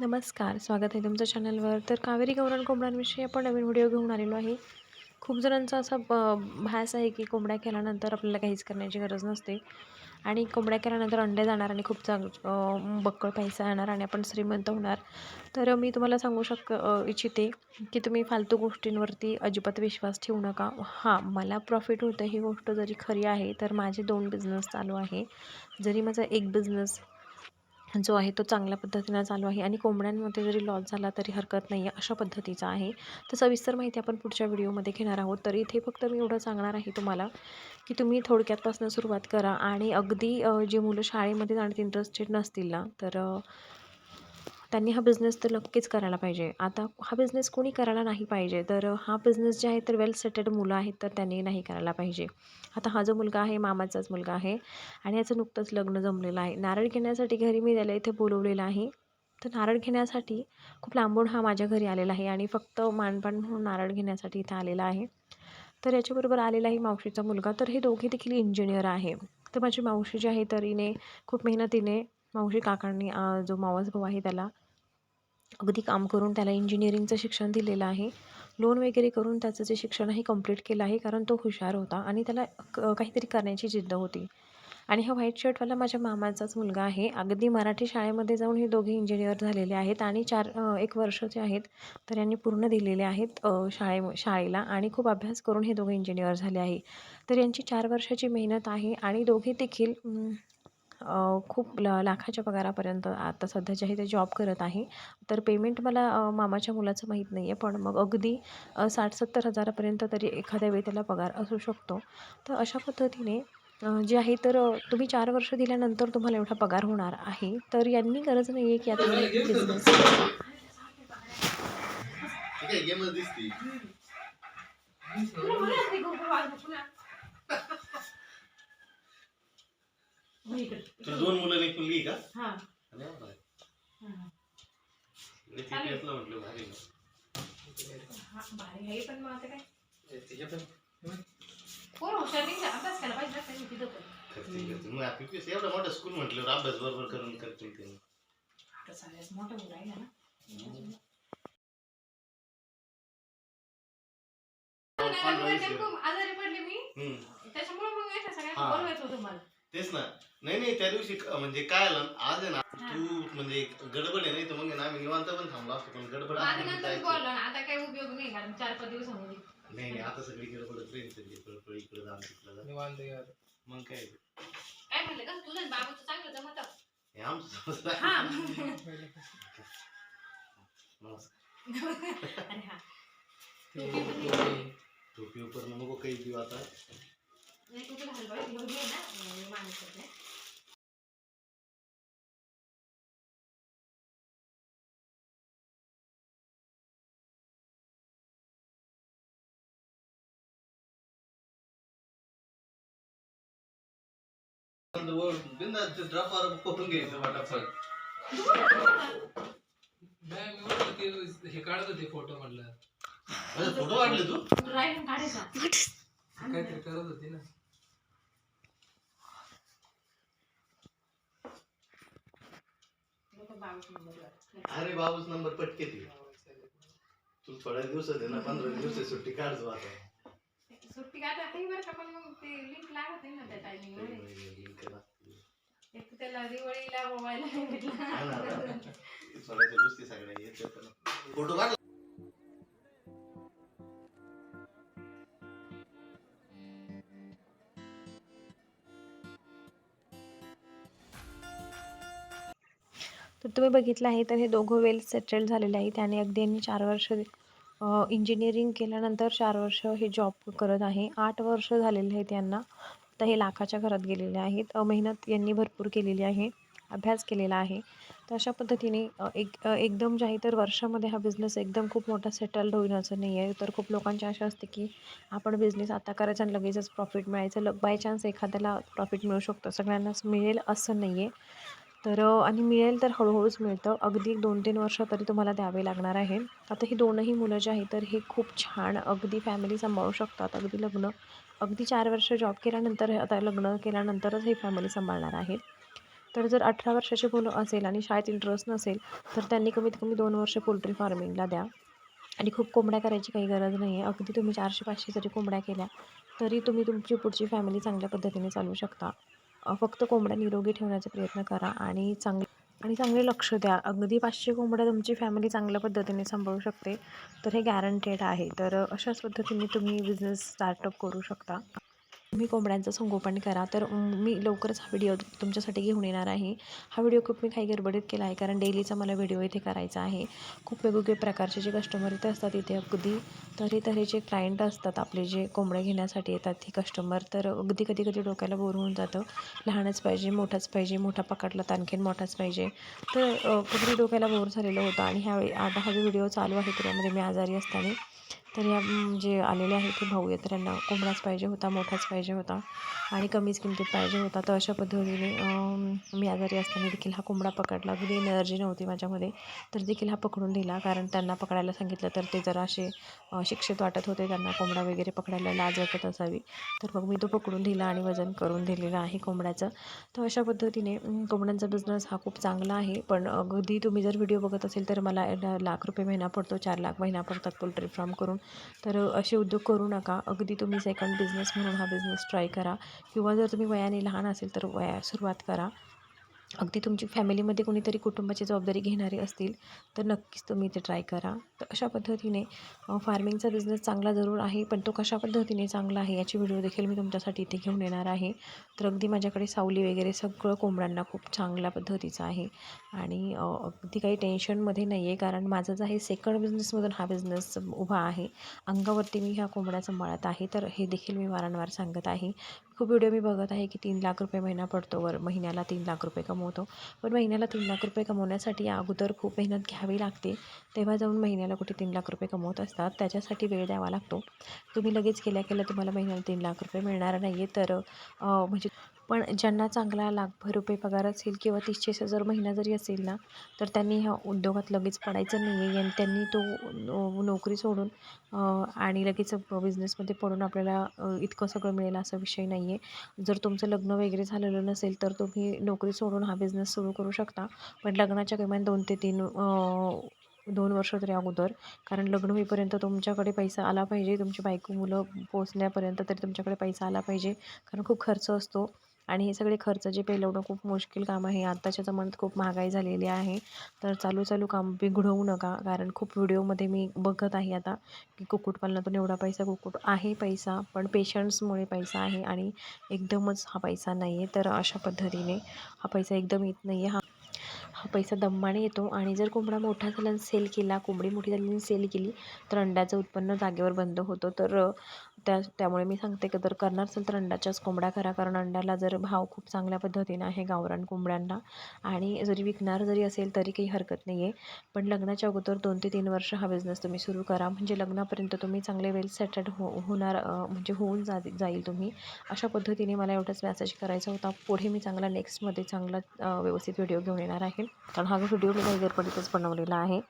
नमस्कार स्वागत आहे तुमच्या चॅनलवर. तर कावेरी गौरण कोंबड्यांविषयी आपण नवीन व्हिडिओ घेऊन आलेलो आहे. खूप जणांचा असा भास आहे की कोंबड्या केल्यानंतर आपल्याला काहीच करण्याची गरज नसते. आणि कोंबड्या केल्यानंतर अंडे जाणार आणि खूप चांग बक्कळ पैसा येणार आणि आपण श्रीमंत होणार. तर मी तुम्हाला सांगू शक इच्छिते की तुम्ही फालतू गोष्टींवरती अजिबात विश्वास ठेवू नका. हां मला प्रॉफिट होतं ही गोष्ट जरी खरी आहे तर माझे दोन बिझनेस चालू आहे. जरी माझा एक बिझनेस जो आहे तो चांगल्या पद्धतीनं चालू आहे आणि कोंबड्यांमध्ये जरी लॉस झाला तरी हरकत नाही आहे अशा पद्धतीचा आहे. तर सविस्तर माहिती आपण पुढच्या व्हिडिओमध्ये घेणार आहोत. तर इथे फक्त मी एवढं सांगणार आहे तुम्हाला की तुम्ही थोडक्यातपासून सुरुवात करा आणि अगदी जे मुलं शाळेमध्ये जाण्यात इंटरेस्टेड नसतील ना तर त्यांनी हा बिझनेस तर नक्कीच करायला पाहिजे. आता हा बिझनेस कोणी करायला नाही पाहिजे. तर हा बिझनेस जे आहे तर वेल सेटेड मुलं आहेत तर त्यांनी नाही करायला पाहिजे. आता हा जो मुलगा आहे मामाचाच मुलगा आहे आणि याचं नुकतंच लग्न जमलेलं आहे. नारळ घेण्यासाठी घरी मी त्याला इथे बोलवलेलं आहे. तर नारळ घेण्यासाठी खूप लांबून हा माझ्या घरी आलेला आहे आणि फक्त मानपान म्हणून नारळ घेण्यासाठी इथे आलेला आहे. तर याच्याबरोबर आलेला आहे मावशीचा मुलगा. तर हे दोघे देखील इंजिनियर आहे. तर माझी मावशी जी आहे तर हिने खूप मेहनतीने मावशी काकांनी जो मावस भाऊ आहे त्याला अगदी काम करून त्याला इंजिनिअरिंगचं शिक्षण दिलेलं आहे. लोन वगैरे करून त्याचं जे शिक्षण आहे कंप्लीट केलं आहे कारण तो हुशार होता आणि त्याला क काहीतरी करण्याची जिद्द होती. आणि हा व्हाईट शर्टवाला माझ्या मामाचाच मुलगा आहे. अगदी मराठी शाळेमध्ये जाऊन हे दोघे इंजिनियर झालेले आहेत आणि चार एक वर्ष जे आहेत तर यांनी पूर्ण दिलेले आहेत शाळे शाळेला आणि खूप अभ्यास करून हे दोघे इंजिनियर झाले आहे. तर यांची चार वर्षाची मेहनत आहे आणि दोघे देखील खूप ल लाखाच्या पगारापर्यंत आता सध्या जे आहे ते जॉब करत आहे. तर पेमेंट मला मामाच्या मुलाचं माहीत नाही आहे पण मग अगदी साठ सत्तर हजारापर्यंत तरी एखाद्या वेळी त्याला पगार असू शकतो. तर अशा पद्धतीने जे आहे तर तुम्ही चार वर्ष दिल्यानंतर तुम्हाला एवढा पगार होणार आहे. तर यांनी गरज नाही आहे की आता बिझनेस गेमच दिसती. तू दोन मुलं एक मुलगी का अरे वा. इकडे TPS ला म्हटलं भारी ना. करतील, करतील. मग TPS एवढं मोठं स्कूल म्हटल्यावर अभ्यास बरोबर करून करतील ते. आजारी पडले मी. हम्म. त्याच्यामुळे मग सगळ्यांना हा. बोलवायचं होतं मला. तेच ना. नाही नाही त्या दिवशी क- म्हणजे काय आलं आज आहे ना तू म्हणजे गडबड आहे नाही तर मग आहे ना आम्ही निवांत पण थांबलो असतो पण गडबड माझं असल्यामुळे नंतर जायचं. बोललो ना आता काही उपयोग नाही कारण चार पाच दिवसामध्ये नाही नाही आता सगळी गडबड ट्रेन सगळी पळपळ इकडे जा तिकडे जा निवांत यार मग काय? काय म्हणलं का तुझं आणि बाबाचं चांगलं जमत? हे आमचं समजलं. हा. नमस्कार. अरे हा. टोपी उपर नको काही देऊ आता. कुठे घाल बाई घेऊन ये ना मी माणूस आहे. बिंदास ड्रॉपवर पोहून घ्यायचं फटाफट नाही मी म्हटलं ते हे काढत होते फोटो म्हटलं अरे फोटो काढले तू तू राहिलं काढायचा काहीतरी करत होती ना बावीस. अरे बाबूच नंबर पटके ती. तू थोड्या दिवसात आहे ना पंधरा दिवस सुट्टी काढतो आता. सुट्टी काय आता आहे बरं का पण मग ते लिंक लागत नाही ना त्या टायमिंगमध्ये. एक तर त्याला दिवाळीला मोबाईल सगळ्या फोटो काढ. तर तुम्ही बघितलं आहे तर हे दोघं वेल सेटल झालेले आहेत. त्याने अगदी यांनी चार वर्ष इंजिनिअरिंग केल्यानंतर चार वर्ष हे जॉब करत आहे. आठ वर्ष झालेले आहेत यांना. आता हे लाखाच्या घरात गेलेले आहेत. अ, मेहनत यांनी भरपूर केलेली आहे अभ्यास केलेला आहे. तर अशा पद्धतीने एक एकदम जे आहे तर वर्षामध्ये हा बिझनेस एकदम खूप मोठा सेटल्ड होईल असं नाही आहे. तर खूप लोकांची आशा असते की आपण बिझनेस आता करायचा आणि लगेचच प्रॉफिट मिळायचं. ल बाय चान्स एखाद्याला प्रॉफिट मिळू शकतो. सगळ्यांनाच मिळेल असं नाही आहे. तर आणि मिळेल तर हळूहळूच मिळतं. अगदी दोन तीन वर्ष तरी तुम्हाला द्यावे लागणार आहे. आता ही दोनही मुलं जे आहेत तर हे खूप छान अगदी फॅमिली सांभाळू शकतात. अगदी लग्न अगदी चार वर्ष जॉब केल्यानंतर आता लग्न केल्यानंतरच हे फॅमिली सांभाळणार आहेत तर जर अठरा वर्षाची मुलं असेल आणि शाळेत इंटरेस्ट नसेल तर त्यांनी कमीत कमी दोन वर्ष पोल्ट्री फार्मिंगला द्या. आणि खूप कोंबड्या करायची काही गरज नाही आहे. अगदी तुम्ही चारशे पाचशे जरी कोंबड्या केल्या तरी तुम्ही तुमची पुढची फॅमिली चांगल्या पद्धतीने चालवू शकता. फक्त कोंबड्या निरोगी ठेवण्याचा प्रयत्न करा आणि चांगले आणि चांगले लक्ष द्या. अगदी पाचशे कोंबड्या तुमची फॅमिली चांगल्या पद्धतीने सांभाळू शकते. तर हे गॅरंटेड आहे. तर अशाच पद्धतीने तुम्ही बिझनेस स्टार्टअप करू शकता. तुम्ही कोंबड्यांचं संगोपन करा. तर मी लवकरच हा व्हिडिओ तुमच्यासाठी घेऊन येणार आहे. हा व्हिडिओ खूप मी काही गडबडीत केला आहे. कारण डेलीचा मला व्हिडिओ इथे करायचा आहे. खूप वेगवेगळे प्रकारचे जे कस्टमर इथे असतात इथे अगदी तरी तऱ्हेचे क्लायंट असतात. आपले जे कोंबड्या घेण्यासाठी येतात हे कस्टमर तर अगदी कधी कधी डोक्याला बोर होऊन जातं. लहानच पाहिजे मोठाच पाहिजे मोठा पकडला तर आणखीन मोठाच पाहिजे. तर कधी डोक्याला बोर झालेलं होतं. आणि ह्यावेळी आता हा जो व्हिडिओ चालू आहे त्यामध्ये मी आजारी असताना तर या जे आलेले आहेत ते भाऊ आहेत तर यांना कोंबडाच पाहिजे होता मोठाच पाहिजे होता आणि कमीच किमतीत पाहिजे होता. तर अशा पद्धतीने मी आजारी असताना देखील हा कोंबडा पकडला. अगदी एनर्जी नव्हती माझ्यामध्ये. तर देखील हा पकडून दिला कारण त्यांना पकडायला सांगितलं तर ते जरा असे शिक्षित वाटत होते. त्यांना कोंबडा वगैरे पकडायला लाज वाटत असावी. तर मग मी तो पकडून दिला आणि वजन करून दिलेलं आहे कोंबड्याचं. तर अशा पद्धतीने कोंबड्यांचा बिझनेस हा खूप चांगला आहे. पण अगदी तुम्ही जर व्हिडिओ बघत असेल तर मला लाख रुपये महिना पडतो चार लाख महिना पडतात पोल्ट्री फार्म करून. तर असे उद्योग करू नका. अगदी तुम्ही सेकंड बिझनेस म्हणून हा बिझनेस ट्राय करा. किंवा जर तुम्ही वयाने लहान असेल तर वया सुरुवात करा. अगदी तुमची फॅमिलीमध्ये कोणीतरी कुटुंबाची जबाबदारी घेणारे असतील तर नक्कीच तुम्ही ते ट्राय करा. तर अशा पद्धतीने फार्मिंगचा बिझनेस चांगला जरूर आहे पण तो कशा पद्धतीने चांगला आहे याची व्हिडिओ देखील मी तुमच्यासाठी इथे घेऊन येणार आहे. तर अगदी माझ्याकडे सावली वगैरे सगळं कोंबड्यांना खूप चांगल्या पद्धतीचं आहे. आणि अगदी काही टेन्शनमध्ये नाही आहे कारण माझं जे आहे सेकंड बिझनेसमधून हा बिझनेस उभा आहे. अंगावरती मी ह्या कोंबड्या सांभाळत आहे तर हे देखील मी वारंवार सांगत आहे. खूप व्हिडिओ मी बघत आहे की तीन लाख रुपये महिना पडतो वर महिन्याला तीन लाख रुपये कमवतो पण महिन्याला तीन लाख रुपये कमवण्यासाठी अगोदर खूप मेहनत घ्यावी लागते. तेव्हा जाऊन महिन्याला कुठे तीन लाख रुपये कमवत असतात. त्याच्यासाठी वेळ द्यावा लागतो. तुम्ही लगेच केल्या केल्या तुम्हाला महिन्याला तीन लाख रुपये मिळणार नाही आहे तर म्हणजे पण ज्यांना चांगला लाखभर रुपये पगार असेल किंवा तीस चाळीस हजार महिना जरी असेल ना तर त्यांनी ह्या उद्योगात लगेच पडायचं नाही आहे आणि त्यांनी तो नोकरी सोडून आणि लगेच बिझनेसमध्ये पडून आपल्याला इतकं सगळं मिळेल असा विषय नाही आहे जर तुमचं लग्न वगैरे झालेलं नसेल तर तुम्ही नोकरी सोडून हा बिझनेस सुरू करू शकता. पण लग्नाच्या किमान दोन ते तीन दोन वर्ष तरी अगोदर कारण लग्न होईपर्यंत तुमच्याकडे पैसा आला पाहिजे. तुमची बायको मुलं पोचण्यापर्यंत तरी तुमच्याकडे पैसा आला पाहिजे. कारण खूप खर्च असतो. आणि हे सगळे खर्च जे पेलवणं खूप मुश्किल काम आहे आत्ताच्या जमान्यात खूप महागाई झालेली आहे. तर चालू चालू काम बिघडवू नका कारण खूप व्हिडिओमध्ये मी बघत आहे आता की कुक्कुटपालनातून एवढा पैसा कुक्कुट आहे पैसा पण पेशंट्समुळे पैसा आहे आणि एकदमच हा पैसा नाही आहे. तर अशा पद्धतीने हा पैसा एकदम येत नाही आहे हा हा पैसा दम्माने येतो आणि जर कोंबडा मोठा झाला सेल केला कोंबडी मोठी झाली आणि सेल केली तर अंड्याचं उत्पन्न जागेवर बंद होतं. तर त्या त्यामुळे मी सांगते की जर करणार असेल तर अंड्याच्याच कोंबड्या करा. कारण अंड्याला जर भाव खूप चांगल्या पद्धतीने आहे गावरान कोंबड्यांना. आणि जरी विकणार जरी असेल तरी काही हरकत नाही आहे पण लग्नाच्या अगोदर दोन ते तीन वर्ष हा बिझनेस तुम्ही सुरू करा. म्हणजे लग्नापर्यंत तुम्ही चांगले वेल सेटल्ड हो होणार म्हणजे होऊन जा जाईल तुम्ही. अशा पद्धतीने मला एवढंच मॅसेज करायचा होता. पुढे मी चांगला नेक्स्टमध्ये चांगला व्यवस्थित व्हिडिओ घेऊन येणार आहे. कारण हा व्हिडिओ मी काही बनवलेला आहे.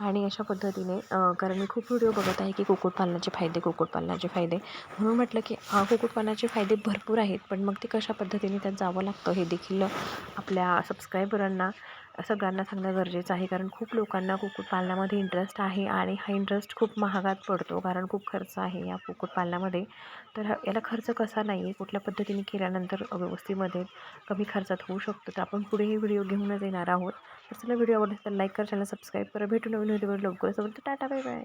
आणि अशा पद्धतीने कारण मी खूप व्हिडिओ बघत आहे की कुक्कुटपालनाचे फायदे कुक्कुटपालनाचे फायदे. म्हणून म्हटलं की कुक्कुटपालनाचे फायदे भरपूर आहेत पण मग ते कशा पद्धतीने त्यात जावं लागतं हे देखील आपल्या सबस्क्रायबरांना सगळ्यांना सांगणं गरजेचं आहे. कारण खूप लोकांना कुक्कुटपालनामध्ये इंटरेस्ट आहे आणि हा इंटरेस्ट खूप महागात पडतो कारण खूप खर्च आहे या कुक्कुटपालनामध्ये. तर याला खर्च कसा नाही आहे कुठल्या पद्धतीने केल्यानंतर व्यवस्थेमध्ये कमी खर्चात होऊ शकतो तर आपण पुढेही व्हिडिओ घेऊनच येणार आहोत. तर चला व्हिडिओ आवडला तर लाईक करा चॅनल सबस्क्राईब करा. भेटू नवीन व्हिडिओवर लवकरच. Tata bye bye